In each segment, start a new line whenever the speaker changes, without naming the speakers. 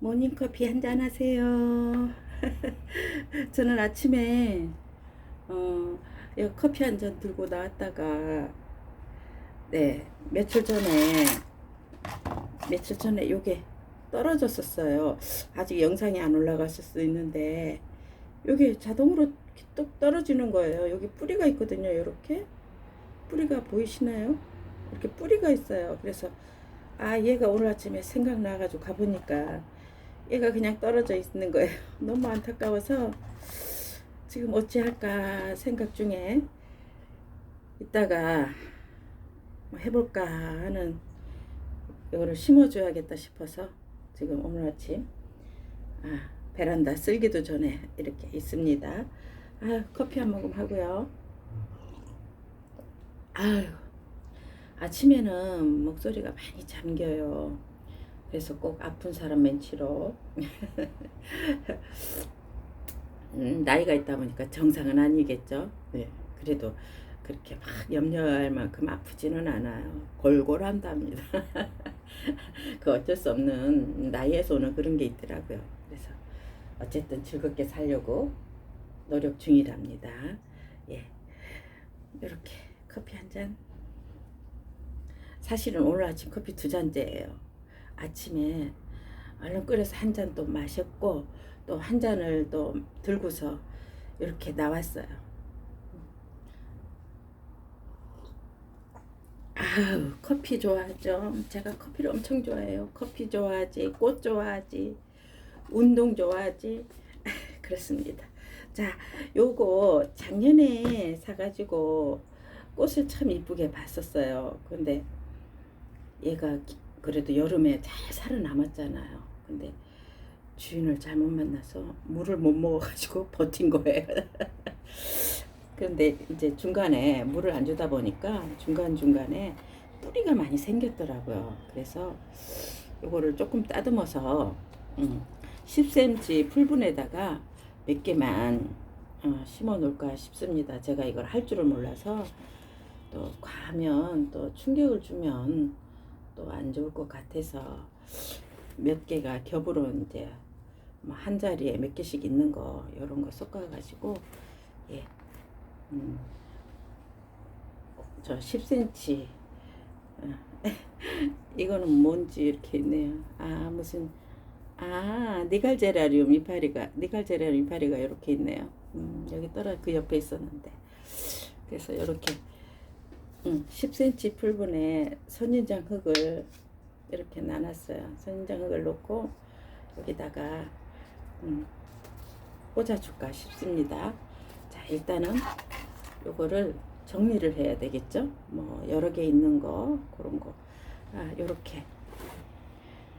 모닝커피 한잔 하세요. 저는 아침에 어, 이 커피 한 잔 들고 나왔다가 네 며칠 전에 며칠 전에 요게 떨어졌었어요. 아직 영상이 안 올라갔을 수 있는데 요게 자동으로 뚝 떨어지는 거예요. 여기 뿌리가 있거든요. 이렇게 뿌리가 보이시나요? 이렇게 뿌리가 있어요. 그래서 아 얘가 오늘 아침에 생각나가지고 가보니까 얘가 그냥 떨어져 있는 거예요. 너무 안타까워서 지금 어찌할까 생각 중에 있다가 뭐 해볼까 하는 이거를 심어줘야겠다 싶어서 지금 오늘 아침 아, 베란다 쓸기도 전에 이렇게 있습니다. 아 커피 한 모금 하고요. 아유 아침에는 목소리가 많이 잠겨요. 그래서 꼭 아픈 사람 멘치로 음, 나이가 있다 보니까 정상은 아니겠죠. 네, 그래도 그렇게 막 염려할 만큼 아프지는 않아요. 골골한답니다. 그 어쩔 수 없는 나이에서 오는 그런 게 있더라고요. 그래서 어쨌든 즐겁게 살려고 노력 중이랍니다. 예, 이렇게 커피 한 잔. 사실은 오늘 아침 커피 두 잔째예요. 아침에 얼른 끓여서 한 잔 또 마셨고 또 한 잔을 또 들고서 이렇게 나왔어요. 아우 커피 좋아하죠. 제가 커피를 엄청 좋아해요. 커피 좋아하지, 꽃 좋아하지, 운동 좋아하지. 그렇습니다. 자, 요거 작년에 사가지고 꽃을 참 이쁘게 봤었어요. 근데 얘가 기- 그래도 여름에 잘 살아남았잖아요. 근데 주인을 잘못 만나서 물을 못 먹어가지고 버틴 거예요. 그런데 이제 중간에 물을 안 주다 보니까 중간중간에 뿌리가 많이 생겼더라고요. 그래서 요거를 조금 따듬어서 음, 10cm 풀분에다가 몇 개만 어, 심어 놓을까 싶습니다. 제가 이걸 할 줄을 몰라서 또 과하면 또 충격을 주면 또 안 좋을 것 같아서 몇 개가 겹으로 이제 뭐한 자리에 몇 개씩 있는 거 이런 거 섞어 가지고 예. 음. 저 10cm 어. 이거는 뭔지 이렇게 있네요. 아 무슨 아 니갈제라리움 이파리가 니갈제라리움 이파리가 이렇게 있네요. 음, 여기 떨어 그 옆에 있었는데 그래서 이렇게 음, 10cm 풀분에 선인장 흙을 이렇게 나눴어요. 선인장 흙을 놓고 여기다가 음, 꽂아줄까 싶습니다. 자 일단은 요거를 정리를 해야 되겠죠. 뭐 여러 개 있는 거 그런 거. 아 요렇게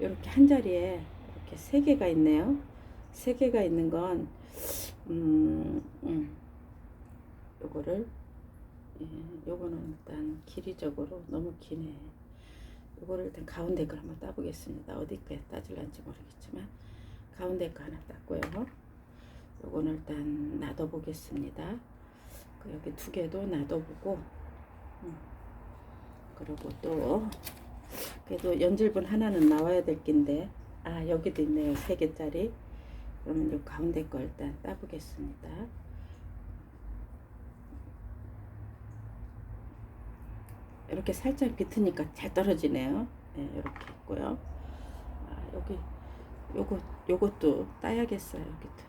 요렇게 한 자리에 이렇게 세 개가 있네요. 세 개가 있는 건 음, 음, 요거를 예, 요거는 일단 길이적으로 너무 기네. 요거를 일단 가운데 걸 한번 따보겠습니다. 어디까지 따질란지 모르겠지만 가운데 거 하나 땄고요. 요거는 일단 놔둬 보겠습니다. 그 여기 두 개도 놔둬 보고 음. 그리고 또 그래도 연질분 하나는 나와야 될 낀데 아 여기도 있네요 세 개짜리 그러면 요 가운데 거 일단 따보겠습니다 이렇게 살짝 비트니까 잘 떨어지네요. 네, 이렇게 있고요. 아, 여기 요거 요것도 따야겠어요 여기도.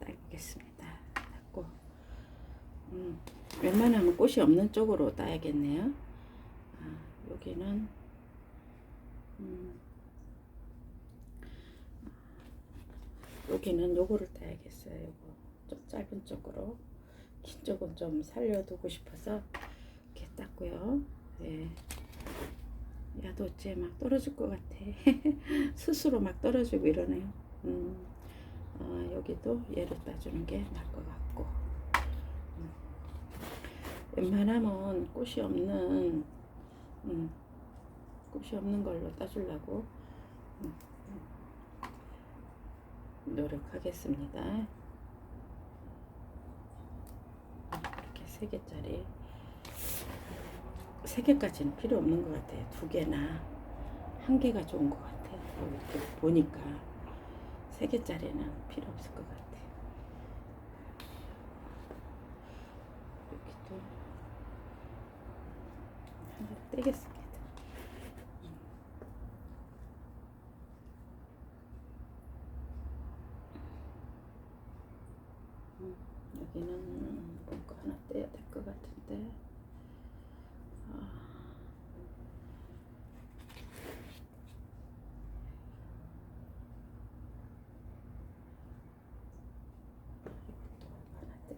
따겠습니다. 따고. 음, 웬만하면 꽃이 없는 쪽으로 따야겠네요. 아, 여기는 음, 여기는 요거를 따야겠어요. 요거 좀 짧은 쪽으로. 긴 쪽은 좀 살려두고 싶어서 이렇게 땄고요. 네. 야도 어째 막 떨어질 것 같아. 스스로 막 떨어지고 이러네요. 음, 어, 여기도 얘를 따주는 게 나을 것 같고. 음. 웬만하면 꽃이 없는 음, 꽃이 없는 걸로 따주려고 음, 노력하겠습니다. 이렇게 세 개짜리 세 개까지는 필요 없는 것 같아요. 두 개나 한 개가 좋은 것 같아요. 뭐 이렇게 보니까 세 개짜리는 필요 없을 것 같아. 여기도 하나 떼겠습니다. 음, 여기는 뭔가 하나 떼야 될 것 같은데. 아. 이것도 하나 떼.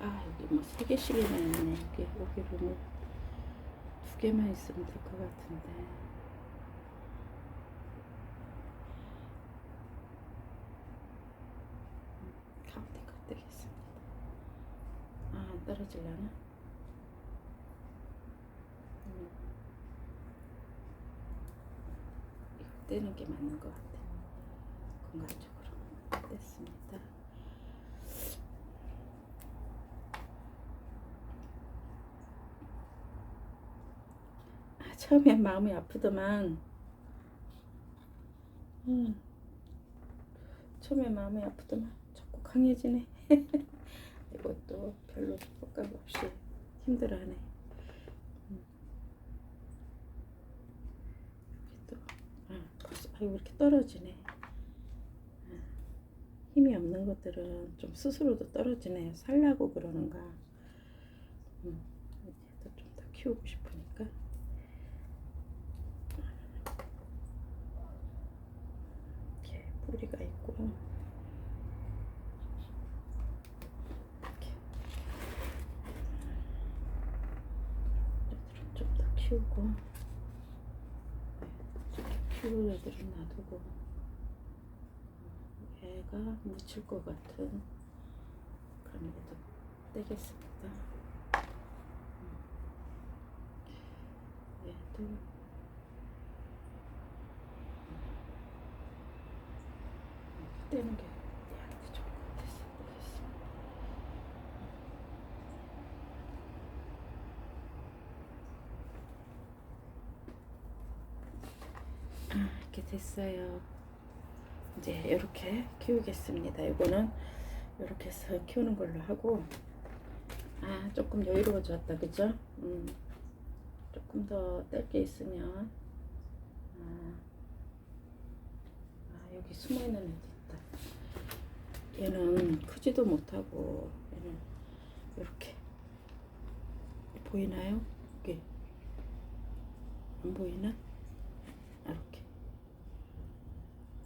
아 여기 뭐 세 개씩이나 있네. 여기 여기로 뭐두 개만 있으면 될 것 같은데. 가운데 거 떼겠습니다. 아 안 떨어질려나? 음. 이거 떼는 게 맞는 것 같아. 공간적으로. 뗐습니다 처음엔 마음이 아프더만. 음. 처음에 마음이 아프더만. 자꾸 강해지네. 이것도 별로 효과가 없이 힘들어하네. 음. 아, 벌써 아이고 이렇게 떨어지네. 아, 힘이 없는 것들은 좀 스스로도 떨어지네. 살라고 그러는가. 음. 얘도 좀 더 키우고 싶으니까 이렇게 뿌리가 있고 얘들은 좀 더 키우고 네, 키울 애들은 놔두고 얘가 묻힐 것 같은 그런 애도 떼겠습니다. 음. 얘도 떼는 게 얘한테 좋을 것 같아서 떼겠습니다. 아, 이렇게 됐어요. 이제 이렇게 키우겠습니다. 이거는 이렇게 해서 키우는 걸로 하고 아 조금 여유로워졌다 그죠? 음, 조금 더 뗄 게 있으면 아, 아, 여기 숨어있는 있다. 얘는 크지도 못하고 얘는 이렇게 보이나요? 여기 안 보이나? 이렇게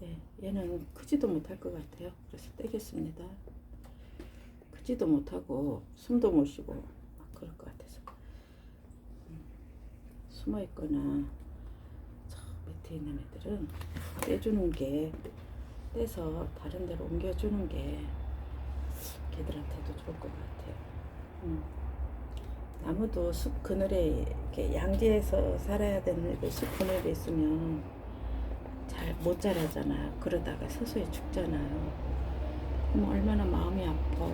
예, 얘는 크지도 못할 것 같아요. 그래서 떼겠습니다. 크지도 못하고 숨도 못 쉬고 막 그럴 것 같아서 음, 숨어 있거나 저 밑에 있는 애들은 떼주는 게 떼서 다른 데로 옮겨주는 게 걔들한테도 좋을 것 같아요. 음. 나무도 숲 그늘에 이렇게 양지에서 살아야 되는 애들 숲 그늘에 있으면 잘 못 자라잖아요. 그러다가 서서히 죽잖아요. 그럼 얼마나 마음이 아파.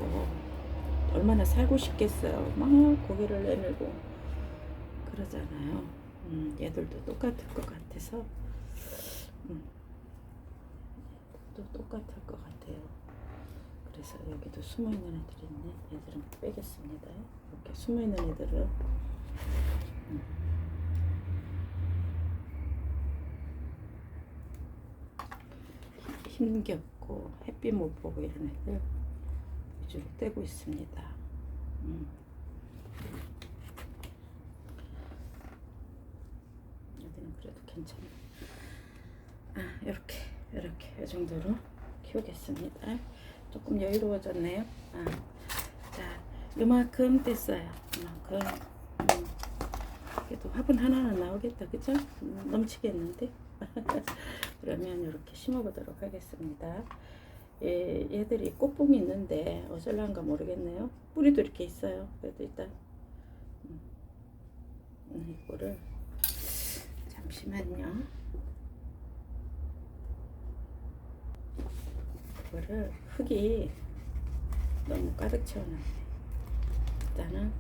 얼마나 살고 싶겠어요. 막 고개를 내밀고 그러잖아요. 음, 얘들도 똑같을 것 같아서 음, 또 똑같을 것 같아요. 그래서 여기도 숨어 있는 애들이 있네. 얘들은 빼겠습니다. 이렇게 숨어 있는 애들은 음. 힘겹고 햇빛 못 보고 이런 애들 위주로 떼고 있습니다. 음. 여기는 그래도 괜찮아. 아, 이렇게 이렇게 이 정도로 키우겠습니다. 조금 여유로워졌네요. 아, 자, 요만큼 뗐어요. 요만큼. 음, 그래도 화분 하나는 나오겠다, 그죠? 음, 넘치겠는데? 그러면 이렇게 심어보도록 하겠습니다. 예, 얘들이 꽃봉이 있는데 어쩔란가 모르겠네요. 뿌리도 이렇게 있어요. 그래도 일단 음, 음, 이거를 잠시만요. 이거를 흙이 너무 가득 채워놨네. 일단은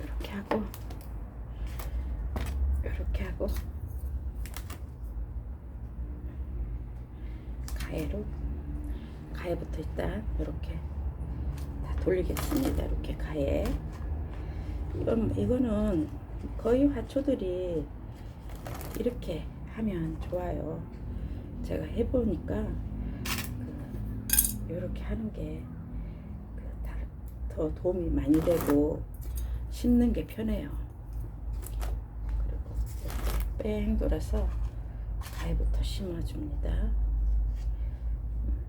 이렇게 하고 이렇게 하고 가해로 가해부터 일단 이렇게 다 돌리겠습니다. 이렇게 가해. 이건 이거는 거의 화 초들이 이렇게 하면 좋아요. 제가 해보니까 그 이렇게 하는 게 더 도움이 많이 되고 심는 게 편해요. 그리고 뺑 돌아서 가위부터 심어줍니다. 음,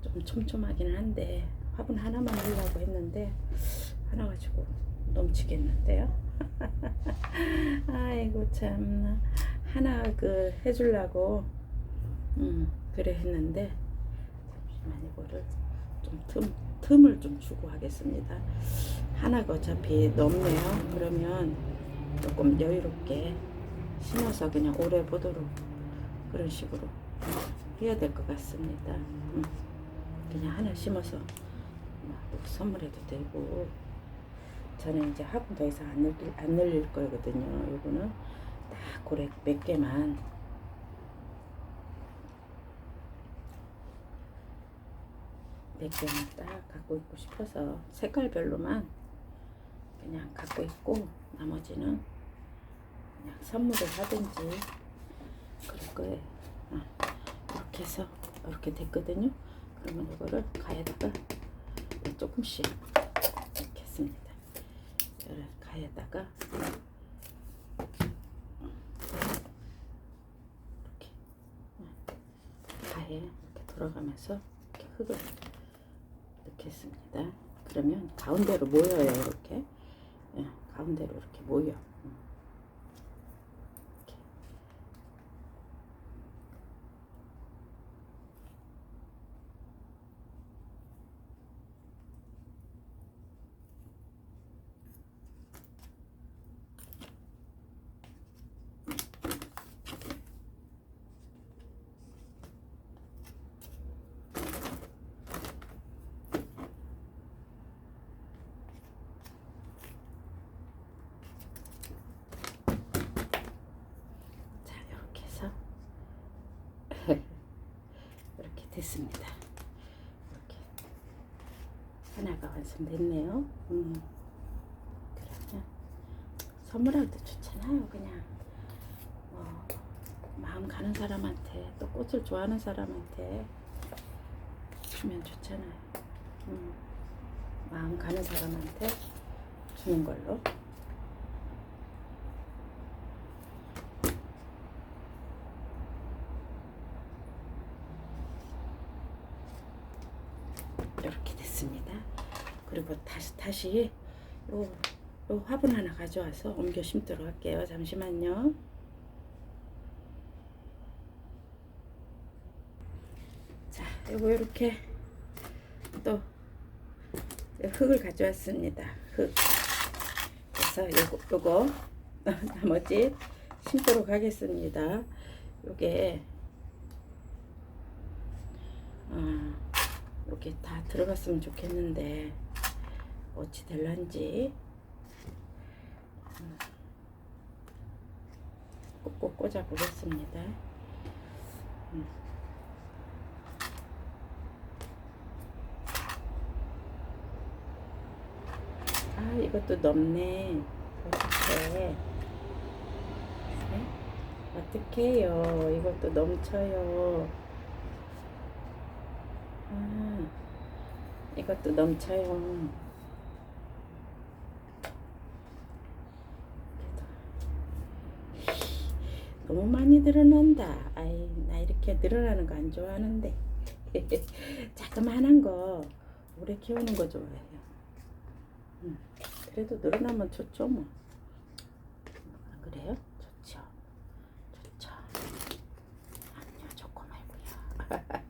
좀 촘촘하기는 한데 화분 하나만 하려고 했는데 하나 가지고 넘치겠는데요. 아이고 참나 하나 그 해주려고 음 그래 했는데 잠시만 이거를 좀 틈, 틈을 좀 주고 하겠습니다. 하나가 어차피 넘네요. 그러면 조금 여유롭게 심어서 그냥 오래 보도록 그런 식으로 해야 될 것 같습니다. 음, 그냥 하나 심어서 막 선물해도 되고 저는 이제 화분 더 이상 안 늘릴, 안 늘릴 거거든요. 요거는 딱 고래 몇 개만 몇 개만 딱 갖고 있고 싶어서 색깔별로만 그냥 갖고 있고 나머지는 그냥 선물을 하든지 그럴 거예요. 아, 이렇게 해서 이렇게 됐거든요. 그러면 이거를 가에다가 조금씩 이렇게 했습니다. 이거를 가에다가 이렇게 가에 이렇게 돌아가면서 이렇게 흙을 넣겠습니다. 그러면 가운데로 모여요 이렇게 예, 가운데로 이렇게 모여. 음. 이렇게. 자 이렇게 해서 이렇게 됐습니다. 이렇게 하나가 완성됐네요. 음. 그러면 선물하기도 좋잖아요. 그냥 뭐 마음 가는 사람한테 또 꽃을 좋아하는 사람한테 주면 좋잖아요. 음. 마음 가는 사람한테 주는 걸로. 이렇게 됐습니다. 그리고 다시 다시 요, 요 화분 하나 가져와서 옮겨 심도록 할게요. 잠시만요. 자, 요거 이렇게 또 흙을 가져왔습니다. 흙. 그래서 요거 요거 나머지 심도록 하겠습니다. 요게 어, 이렇게 다 들어갔으면 좋겠는데 어찌 음, 꼭꼭 꽂아 보겠습니다. 음. 아 이것도 넘네 어떡해 네? 어떡해요 이것도 넘쳐요 아, 이것도 넘쳐요. 너무 많이 늘어난다. 아이, 나 이렇게 늘어나는 거 안 좋아하는데. 자그만한 거 오래 키우는 거 좋아해요. 음, 그래도 늘어나면 좋죠, 뭐. 안 그래요? 좋죠. 좋죠. 아니요, 좋고 말고요.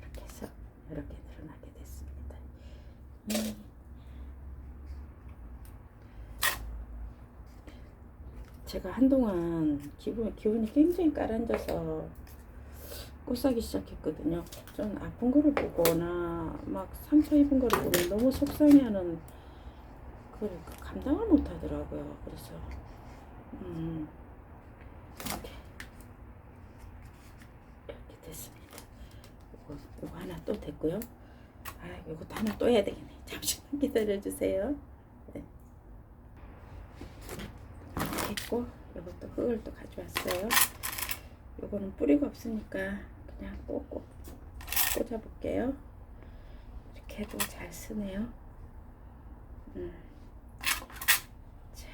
이렇게 해서 이렇게 늘어나게 됐습니다. 음. 제가 한동안 기분, 기분이 굉장히 깔아앉아서 꽃사기 시작했거든요. 좀 아픈 거를 보거나 막 상처 입은 거를 보면 너무 속상해하는 그걸 감당을 못 하더라고요. 그래서 음, 이렇게 됐습니다. 이거, 이거 하나 또 됐고요. 아, 이것도 하나 또 해야 되겠네. 잠시만 기다려 주세요. 네. 됐고 이것도 흙을 또 가져왔어요. 요거는 뿌리가 없으니까 그냥 꼭꼭 꽂아 볼게요. 이렇게 해도 잘 쓰네요. 음. 자.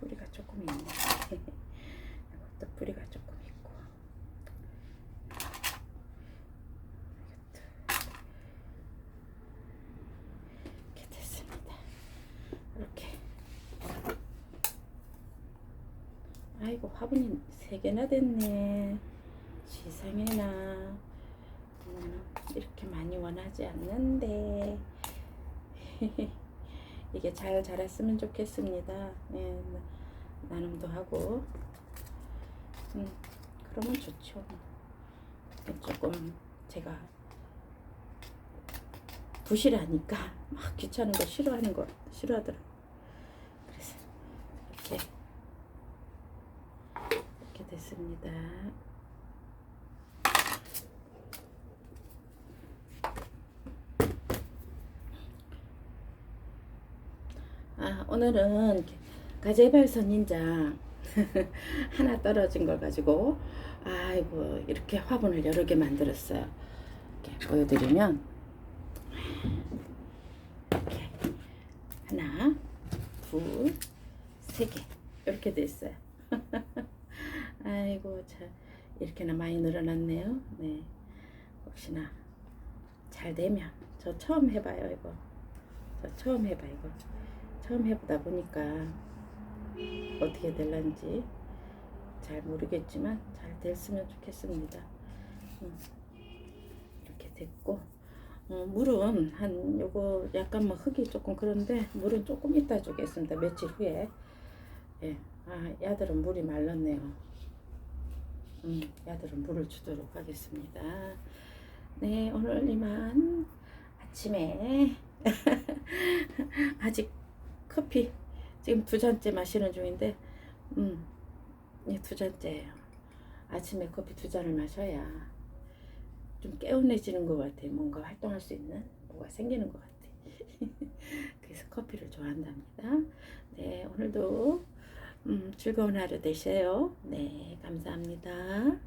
뿌리가 조금 있네. 이것도 뿌리가 조금 있고. 이것도 이렇게 됐습니다. 이렇게. 아이고 화분이 세 개나 됐네. 세상에나 음, 이렇게 많이 원하지 않는데 이게 잘 자랐으면 좋겠습니다. 예, 나- 나눔도 하고 음, 그러면 좋죠. 조금 제가 부실하니까 막 귀찮은 거 싫어하는 거 싫어하더라고. 그래서 이렇게 됐습니다. 아, 오늘은 가재발 선 인장 하나 떨어진 걸 가지고 아이고 이렇게 화분을 여러 개 만들었어요. 이렇게 보여드리면 이렇게 하나, 둘, 세 개 이렇게 됐어요. 아이고 참 이렇게나 많이 늘어났네요. 네, 혹시나 잘 되면 저 처음 해봐요 이거. 저 처음 해봐 이거. 처음 해보다 보니까 어떻게 될런지 잘 모르겠지만 잘 됐으면 좋겠습니다. 음, 이렇게 됐고 어, 물은 한 요거 약간 뭐 흙이 조금 그런데 물은 조금 이따 주겠습니다. 며칠 후에 예, 아 야들은 물이 말랐네요. 음, 야들은 물을 주도록 하겠습니다. 네 오늘 이만 아침에 아직 커피 지금 두 잔째 마시는 중인데 음, 이두 잔째예요. 아침에 커피 두 잔을 마셔야 좀 개운해지는 것 같아요. 뭔가 활동할 수 있는 뭐가 생기는 것 같아요. 그래서 커피를 좋아한답니다. 네, 오늘도 음, 즐거운 하루 되세요. 네, 감사합니다.